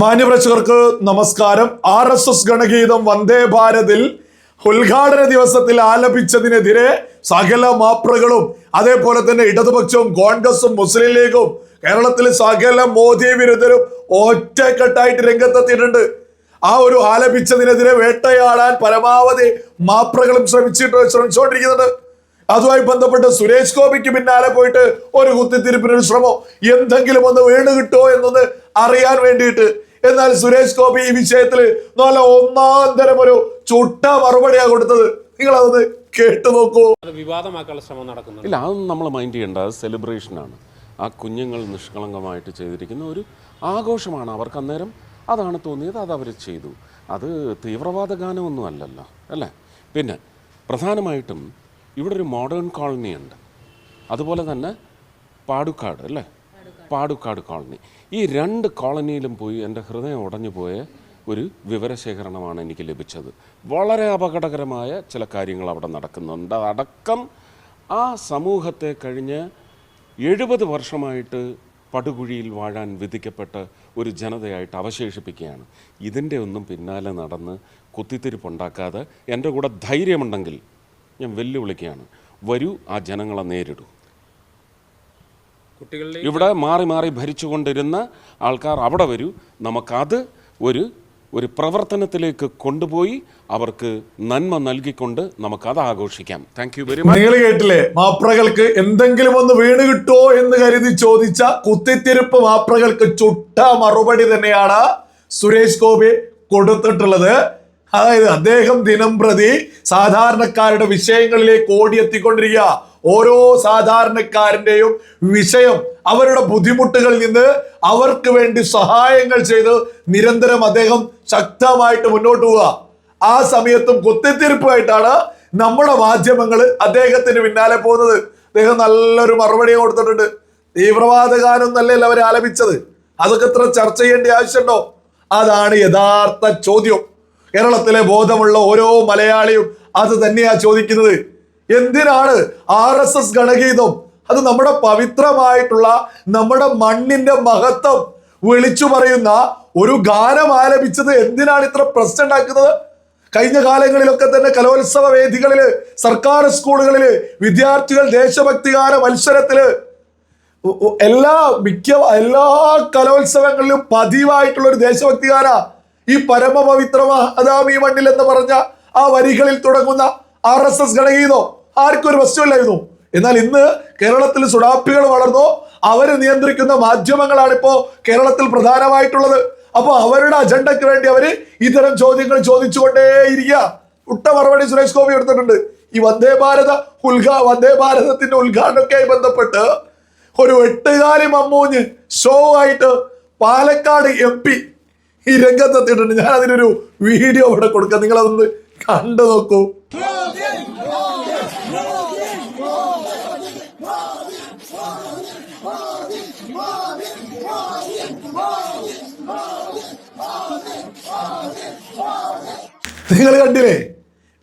മാന്യപ്രേക്ഷകർക്ക് നമസ്കാരം. R S S ഗണഗീതം വന്ദേ ഭാരതിൽ ഉദ്ഘാടന ദിവസത്തിൽ ആലപിച്ചതിനെതിരെ സകല മാപ്രകളും അതേപോലെ തന്നെ ഇടതുപക്ഷവും കോൺഗ്രസും മുസ്ലിം ലീഗും കേരളത്തിലെ സകല മോദി വിരുദ്ധരും ഒറ്റക്കെട്ടായിട്ട് രംഗത്തെത്തിയിട്ടുണ്ട്. ആ ഒരു ആലപിച്ചതിനെതിരെ വേട്ടയാടാൻ പരമാവധി മാപ്രകളും ശ്രമിച്ചിട്ട് ശ്രമിച്ചുകൊണ്ടിരിക്കുന്നുണ്ട്. അതുമായി ബന്ധപ്പെട്ട് സുരേഷ് ഗോപിക്ക് പിന്നാലെ പോയിട്ട് ഒരു കുത്തിത്തിരിപ്പിനൊരു ശ്രമം. എന്തെങ്കിലും ഒന്ന് വീണ് കിട്ടുമോ എന്നൊന്ന് അറിയാൻ വേണ്ടിയിട്ട് എന്നാൽ സുരേഷ് ഗോപി ഈ വിഷയത്തിൽ നല്ല ഒന്നാം തരം ഒരു ചുട്ട മറുപടിയാണ് കൊടുത്തത്. നിങ്ങൾ അതൊന്ന് കേട്ടു നോക്കൂ. വിവാദമാക്കാനുള്ള ശ്രമം നടക്കുന്നു ഇല്ല അതൊന്നും നമ്മൾ മൈൻഡ് ചെയ്യേണ്ട. അത് സെലിബ്രേഷനാണ് ആ കുഞ്ഞുങ്ങൾ നിഷ്കളങ്കമായിട്ട് ചെയ്തിരിക്കുന്ന ഒരു ആഘോഷമാണ് അവർക്ക് അന്നേരം. അതാണ് തോന്നിയത് അത് അവർ ചെയ്തു. അത് തീവ്രവാദ ഗാനമൊന്നും അല്ലല്ലോ അല്ലേ? പിന്നെ പ്രധാനമായിട്ടും ഇവിടെ ഒരു മോഡേൺ കോളനി ഉണ്ട്. അതുപോലെ തന്നെ പാടുക്കാട് അല്ലേ? പാടുക്കാട് കോളനി. ഈ രണ്ട് കോളനിയിലും പോയി എന്റെ ഹൃദയം ഉടഞ്ഞു പോയ ഒരു വിവരശേഖരണമാണ് എനിക്ക് ലഭിച്ചത്. വളരെ അപകടകരമായ ചില കാര്യങ്ങൾ അവിടെ നടക്കുന്നുണ്ട്. അതടക്കം ആ സമൂഹത്തെ കഴിഞ്ഞ് എഴുപത് വർഷമായിട്ട് പടുകുഴിയിൽ വാഴാൻ വിധിക്കപ്പെട്ട ഒരു ജനതയായിട്ട് അവശേഷിപ്പിക്കുകയാണ്. ഇതിന്റെ ഒന്നും പിന്നാലെ നടന്ന് കുത്തിത്തിരിപ്പുണ്ടാക്കാതെ എന്റെ കൂടെ ധൈര്യമുണ്ടെങ്കിൽ ഞാൻ വെല്ലുവിളിക്കുകയാണ്. വരൂ ആ ജനങ്ങളെ നേരിടൂ. ഇവിടെ മാറി മാറി ഭരിച്ചുകൊണ്ടിരുന്ന ആൾക്കാർ അവിടെ വരൂ. നമുക്കത് ഒരു ഒരു പ്രവർത്തനത്തിലേക്ക് കൊണ്ടുപോയി അവർക്ക് നന്മ നൽകിക്കൊണ്ട് നമുക്കത് ആഘോഷിക്കാം. താങ്ക് യു വെരി മച്ച് നിങ്ങൾ കേട്ടില്ലേ മാപ്രകൾക്ക് എന്തെങ്കിലും ഒന്ന് വീണ് കിട്ടുമോ എന്ന് കരുതി ചോദിച്ച കുത്തിത്തിരിപ്പ് മാപ്രകൾക്ക് ചുട്ട മറുപടി തന്നെയാണ് സുരേഷ് ഗോപി കൊടുത്തിട്ടുള്ളത്. അതായത് അദ്ദേഹം ദിനം പ്രതി സാധാരണക്കാരുടെ വിഷയങ്ങളിലേക്ക് ഓടിയെത്തിക്കൊണ്ടിരിക്കുക. ഓരോ സാധാരണക്കാരന്റെയും വിഷയം അവരുടെ ബുദ്ധിമുട്ടുകളിൽ നിന്ന് അവർക്ക് വേണ്ടി സഹായങ്ങൾ ചെയ്ത് നിരന്തരം അദ്ദേഹം ശക്തമായിട്ട് മുന്നോട്ട് പോവുക. ആ സമയത്തും കുത്തിത്തിരിപ്പായിട്ടാണ് നമ്മുടെ മാധ്യമങ്ങൾ അദ്ദേഹത്തിന് പിന്നാലെ പോകുന്നത്. അദ്ദേഹം നല്ലൊരു മറുപടി കൊടുത്തിട്ടുണ്ട്. തീവ്രവാദ ഗാനം നല്ലല്ലോ അവർ ആലപിച്ചത്? അതൊക്കെ ഇത്ര ചർച്ച ചെയ്യേണ്ട ആവശ്യമുണ്ടോ? അതാണ് യഥാർത്ഥ ചോദ്യം. കേരളത്തിലെ ബോധമുള്ള ഓരോ മലയാളിയും അത് തന്നെയാ ചോദിക്കുന്നത്. എന്തിനാണ് ആർ എസ് എസ് ഗണഗീതം? അത് നമ്മുടെ പവിത്രമായിട്ടുള്ള നമ്മുടെ മണ്ണിന്റെ മഹത്വം വിളിച്ചു പറയുന്ന ഒരു ഗാനം ആലപിച്ചത് എന്തിനാണ് ഇത്ര പ്രശ്നം ഉണ്ടാക്കുന്നത്? കഴിഞ്ഞ കാലങ്ങളിലൊക്കെ തന്നെ കലോത്സവ വേദികളിൽ സർക്കാർ സ്കൂളുകളിൽ വിദ്യാർത്ഥികൾ ദേശഭക്തിഗാന മത്സരത്തിൽ എല്ലാ മിക്ക എല്ലാ കലോത്സവങ്ങളിലും പതിവായിട്ടുള്ള ഒരു ദേശഭക്തിഗാന. ഈ പരമപവിത്രമാതാം ഈ മണ്ണിൽ എന്ന് പറഞ്ഞ ആ വരികളിൽ തുടങ്ങുന്ന ആർ എസ് എസ് ഗണഗീതോ. ആർക്കും ഒരു പ്രശ്നമില്ലായിരുന്നു. എന്നാൽ ഇന്ന് കേരളത്തിൽ സുഡാപ്പികൾ വളർന്നു. അവരെ നിയന്ത്രിക്കുന്ന മാധ്യമങ്ങളാണ് ഇപ്പോ കേരളത്തിൽ പ്രധാനമായിട്ടുള്ളത്. അപ്പോൾ അവരുടെ അജണ്ടയ്ക്ക് വേണ്ടി അവർ ഇത്തരം ചോദ്യങ്ങൾ ചോദിച്ചുകൊണ്ടേയിരിക്കുക. ഉട്ട മറുപടി സുരേഷ് ഗോപി എടുത്തിട്ടുണ്ട്. ഈ വന്ദേ ഭാരത ഉദ്ഘാ വന്ദേ ഭാരതത്തിന്റെ ഉദ്ഘാടനമൊക്കെയായി ബന്ധപ്പെട്ട് ഒരു എട്ടുകാലി മമ്മൂഞ്ഞ് ഷോ ആയിട്ട് പാലക്കാട് എം പി ഈ രംഗത്തെത്തിയിട്ടുണ്ട്. ഞാൻ അതിനൊരു വീഡിയോ ഇവിടെ കൊടുക്കാം. നിങ്ങളതൊന്ന് കണ്ടു നോക്കൂ. നിങ്ങൾ കണ്ടില്ലേ?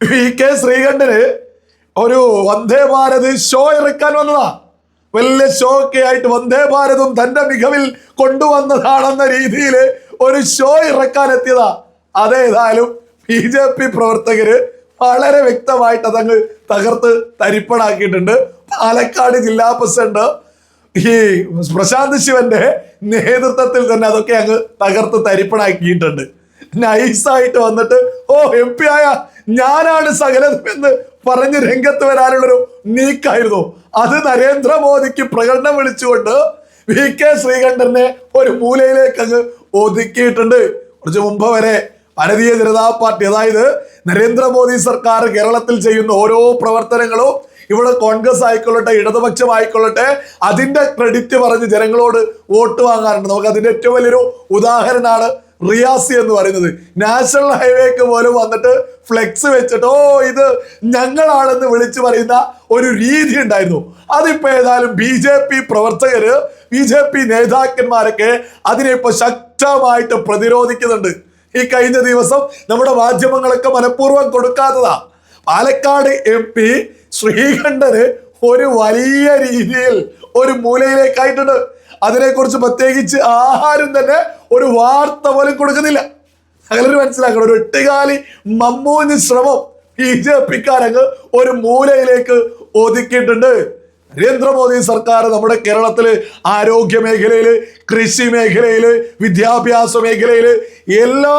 വി കെ ശ്രീകണ്ഠന് ഒരു വന്ദേ ഭാരത് ഷോ ഇറക്കാൻ വന്നതാ. വലിയ ഷോ ഒക്കെ ആയിട്ട് വന്ദേ ഭാരതും തന്റെ മികവിൽ കൊണ്ടുവന്നതാണെന്ന രീതിയിൽ ഒരു ഷോ ഇറക്കാൻ എത്തിയതാ. അതേതായാലും ബി ജെ പി പ്രവർത്തകര് വളരെ വ്യക്തമായിട്ട് അതങ്ങ് തകർത്ത് തരിപ്പണാക്കിയിട്ടുണ്ട്. പാലക്കാട് ജില്ലാ പ്രസിഡന്റ് ഈ പ്രശാന്ത് ശിവന്റെ നേതൃത്വത്തിൽ തന്നെ അതൊക്കെ അങ്ങ് തകർത്ത് തരിപ്പണാക്കിയിട്ടുണ്ട്. നൈസായിട്ട് വന്നിട്ട് ഓ എം പി ആയ ഞാനാണ് സകലതും എന്ന് പറഞ്ഞ് രംഗത്ത് വരാനുള്ളൊരു നീക്കായിരുന്നു. അത് നരേന്ദ്രമോദിക്ക് പ്രകടനം വിളിച്ചുകൊണ്ട് വി കെ ശ്രീകണ്ഠനെ ഒരു മൂലയിലേക്ക് അങ്ങ് ഒതുക്കിയിട്ടുണ്ട്. കുറച്ച് മുമ്പ് വരെ ഭാരതീയ ജനതാ പാർട്ടി അതായത് നരേന്ദ്രമോദി സർക്കാർ കേരളത്തിൽ ചെയ്യുന്ന ഓരോ പ്രവർത്തനങ്ങളും ഇവിടെ കോൺഗ്രസ് ആയിക്കൊള്ളട്ടെ ഇടതുപക്ഷം ആയിക്കൊള്ളട്ടെ അതിന്റെ ക്രെഡിറ്റ് പറഞ്ഞ് ജനങ്ങളോട് വോട്ട് വാങ്ങാറുണ്ട്. നമുക്ക് അതിന്റെ ഏറ്റവും വലിയൊരു ഉദാഹരണമാണ് റിയാസി എന്ന് പറയുന്നത്. നാഷണൽ ഹൈവേക്ക് പോലും വന്നിട്ട് ഫ്ലെക്സ് വെച്ചിട്ട് ഓ ഇത് ഞങ്ങളാണെന്ന് വിളിച്ചു പറയുന്ന ഒരു രീതി ഉണ്ടായിരുന്നു. അതിപ്പോ ഏതായാലും ബി ജെ പി പ്രവർത്തകര് ബി ജെ പി നേതാക്കന്മാരൊക്കെ അതിനെ ഇപ്പൊ ശക്തമായിട്ട് പ്രതിരോധിക്കുന്നുണ്ട്. ഈ കഴിഞ്ഞ ദിവസം നമ്മുടെ മാധ്യമങ്ങളൊക്കെ മനഃപൂർവം കൊടുക്കാത്തതാ. പാലക്കാട് എം പി ശ്രീകണ്ഠന് ഒരു വലിയ രീതിയിൽ ഒരു മൂലയിലേക്കായിട്ടുണ്ട്. അതിനെക്കുറിച്ച് പ്രത്യേകിച്ച് ആരും തന്നെ ഒരു വാർത്ത പോലും കൊടുക്കുന്നില്ല. അങ്ങനെ മനസ്സിലാക്കണം ഒരു എട്ടുകാലി മമ്മൂഞ്ഞ് ശ്രമം ബി ജെ പിക്കാരങ്ങ് ഒരു മൂലയിലേക്ക് ഒതുക്കിയിട്ടുണ്ട്. നരേന്ദ്രമോദി സർക്കാർ നമ്മുടെ കേരളത്തിൽ ആരോഗ്യ മേഖലയിൽ കൃഷി മേഖലയിൽ വിദ്യാഭ്യാസ മേഖലയിൽ എല്ലാ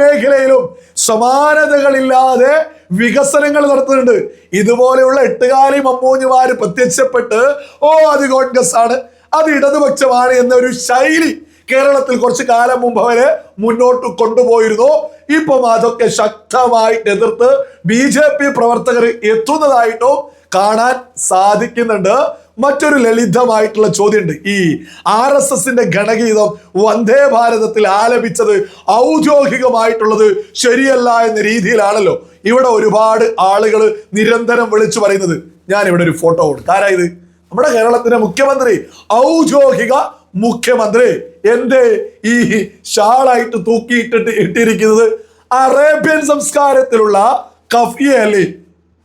മേഖലയിലും സമാനതകളില്ലാതെ വികസനങ്ങൾ നടത്തുന്നുണ്ട്. ഇതുപോലെയുള്ള എട്ടുകാലി മമ്മൂഞ്ഞുമാർ പ്രത്യക്ഷപ്പെട്ട് ഓ അത് കോൺഗ്രസ് ആണ് അത് ഇടതുപക്ഷമാണ് എന്നൊരു ശൈലി കേരളത്തിൽ കുറച്ച് കാലം മുമ്പ് അവർ മുന്നോട്ട് കൊണ്ടുപോയിരുന്നു. ഇപ്പം അതൊക്കെ ശക്തമായിട്ട് എതിർത്ത് ബി ജെ പി പ്രവർത്തകർ എത്തുന്നതായിട്ടും കാണാൻ സാധിക്കുന്നുണ്ട്. മറ്റൊരു ലളിതമായിട്ടുള്ള ചോദ്യമുണ്ട്. ഈ ആർ എസ് എസിന്റെ ഗണഗീതം വന്ദേ ഭാരതത്തിൽ ആലപിച്ചത് ഔദ്യോഗികമായിട്ടുള്ളത് ശരിയല്ല എന്ന രീതിയിലാണല്ലോ. ഇവിടെ ഒരുപാട് ആളുകൾ നിരന്തരം വിളിച്ചു പറയുന്നത്. ഞാൻ ഇവിടെ ഒരു ഫോട്ടോ കൊടുക്കും. ആരാ ഇത്? നമ്മുടെ കേരളത്തിന്റെ മുഖ്യമന്ത്രി. ഔദ്യോഗിക മുഖ്യമന്ത്രി. എന്തേ ഈ ഷാളായിട്ട് തൂക്കിയിട്ടിട്ട് ഇട്ടിരിക്കുന്നത്? അറേബ്യൻ സംസ്കാരത്തിലുള്ള കഫിയ അല്ലേ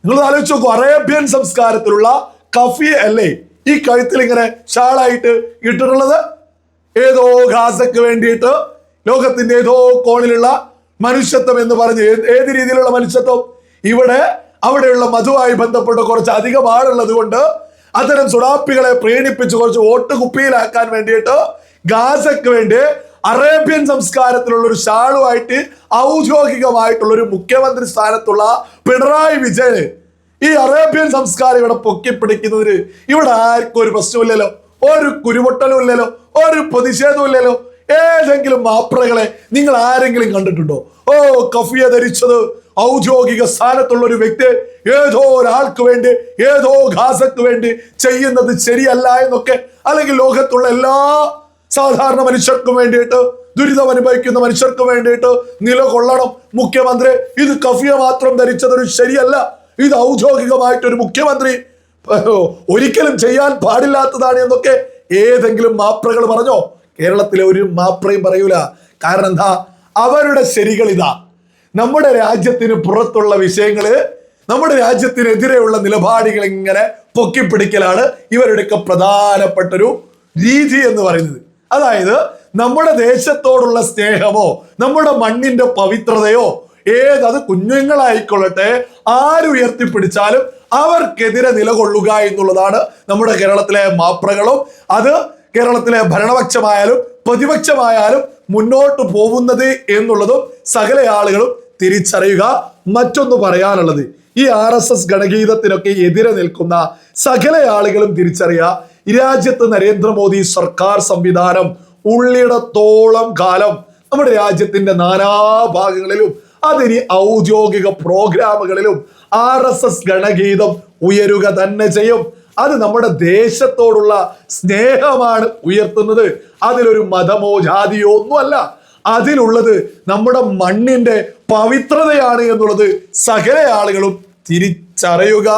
നിങ്ങൾ ആലോചിച്ച് നോക്കൂ അറേബ്യൻ സംസ്കാരത്തിലുള്ള കഫിയ അല്ലേ? ഈ കഴുത്തിൽ ഇങ്ങനെ ഷാളായിട്ട് ഇട്ടിട്ടുള്ളത്? ഏതോ ഗാസക്ക് വേണ്ടിയിട്ട് ലോകത്തിന്റെ ഏതോ കോണിലുള്ള മനുഷ്യത്വം എന്ന് പറഞ്ഞ് ഏത് രീതിയിലുള്ള മനുഷ്യത്വം? ഇവിടെ അവിടെയുള്ള മധുവായി ബന്ധപ്പെട്ട് കുറച്ച് അധികം ആളുള്ളത് കൊണ്ട് അത്തരം സുഡാപ്പികളെ പ്രീണിപ്പിച്ച് കുറച്ച് വോട്ട് കുപ്പിയിലാക്കാൻ വേണ്ടിയിട്ട് ഗാസക്ക് വേണ്ടി അറേബ്യൻ സംസ്കാരത്തിലുള്ള ഒരു ഷാളുമായിട്ട് ഔദ്യോഗികമായിട്ടുള്ള ഒരു മുഖ്യമന്ത്രി സ്ഥാനത്തുള്ള പിണറായി വിജയൻ ഈ അറേബ്യൻ സംസ്കാരം ഇവിടെ പൊക്കിപ്പിടിക്കുന്നതിന് ഇവിടെ ആർക്കും ഒരു പ്രശ്നമില്ലല്ലോ ഒരു കുരുപൊട്ടലും ഇല്ലല്ലോ. ഒരു പ്രതിഷേധവും ഇല്ലല്ലോ. ഏതെങ്കിലും മാപ്രകളെ നിങ്ങൾ ആരെങ്കിലും കണ്ടിട്ടുണ്ടോ? ഓ കഫിയ ധരിച്ചത് ഔദ്യോഗിക സ്ഥാനത്തുള്ള ഒരു വ്യക്തി ഏതോ ഒരാൾക്ക് വേണ്ടി ഏതോ ഘാസക്ക് വേണ്ടി ചെയ്യുന്നത് ശരിയല്ല എന്നൊക്കെ അല്ലെങ്കിൽ ലോകത്തുള്ള എല്ലാ സാധാരണ മനുഷ്യർക്ക് വേണ്ടിയിട്ട് ദുരിതം അനുഭവിക്കുന്ന മനുഷ്യർക്ക് വേണ്ടിയിട്ട് നിലകൊള്ളണം മുഖ്യമന്ത്രി ഇത് കഫിയ മാത്രം ധരിച്ചത് ഒരു ശരിയല്ല. ഇത് ഔദ്യോഗികമായിട്ട് ഒരു മുഖ്യമന്ത്രി ഒരിക്കലും ചെയ്യാൻ പാടില്ലാത്തതാണ് എന്നൊക്കെ ഏതെങ്കിലും മാപ്രകൾ പറഞ്ഞോ? കേരളത്തിലെ ഒരു മാപ്രയും പറയൂല. കാരണം എന്താ? അവരുടെ ശരികൾ ഇതാ. നമ്മുടെ രാജ്യത്തിന് പുറത്തുള്ള വിഷയങ്ങൾ നമ്മുടെ രാജ്യത്തിനെതിരെയുള്ള നിലപാടുകൾ ഇങ്ങനെ പൊക്കിപ്പിടിക്കലാണ് ഇവരുടെയൊക്കെ പ്രധാനപ്പെട്ടൊരു രീതി എന്ന് പറയുന്നത്. അതായത് നമ്മുടെ ദേശത്തോടുള്ള സ്നേഹമോ നമ്മുടെ മണ്ണിന്റെ പവിത്രതയോ ഏതത് കുഞ്ഞുങ്ങളായിക്കൊള്ളട്ടെ ആരുയർത്തിപ്പിടിച്ചാലും അവർക്കെതിരെ നിലകൊള്ളുക എന്നുള്ളതാണ് നമ്മുടെ കേരളത്തിലെ മാപ്രകളും. അത് കേരളത്തിലെ ഭരണപക്ഷമായാലും പ്രതിപക്ഷമായാലും മുന്നോട്ട് പോകുന്നത് എന്നുള്ളതും സകല ആളുകളും തിരിച്ചറിയുക. മറ്റൊന്ന് പറയാനുള്ളത് ഈ ആർ എസ് എസ് ഗണഗീതത്തിനൊക്കെ എതിരെ നിൽക്കുന്ന സകല ആളുകളും തിരിച്ചറിയുക. ഈ രാജ്യത്ത് നരേന്ദ്രമോദി സർക്കാർ സംവിധാനം ഉള്ളിടത്തോളം കാലം നമ്മുടെ രാജ്യത്തിന്റെ നാനാഭാഗങ്ങളിലും അതിനി ഔദ്യോഗിക പ്രോഗ്രാമുകളിലും ആർ എസ് എസ് ഗണഗീതം ഉയരുക തന്നെ ചെയ്യും. അത് നമ്മുടെ ദേശത്തോടുള്ള സ്നേഹമാണ് ഉയർത്തുന്നത്. അതിലൊരു മതമോ ജാതിയോ ഒന്നുമല്ല. അതിലുള്ളത് നമ്മുടെ മണ്ണിന്റെ പവിത്രതയാണ് എന്നുള്ളത് സകല ആളുകളും തിരിച്ചറിയുക.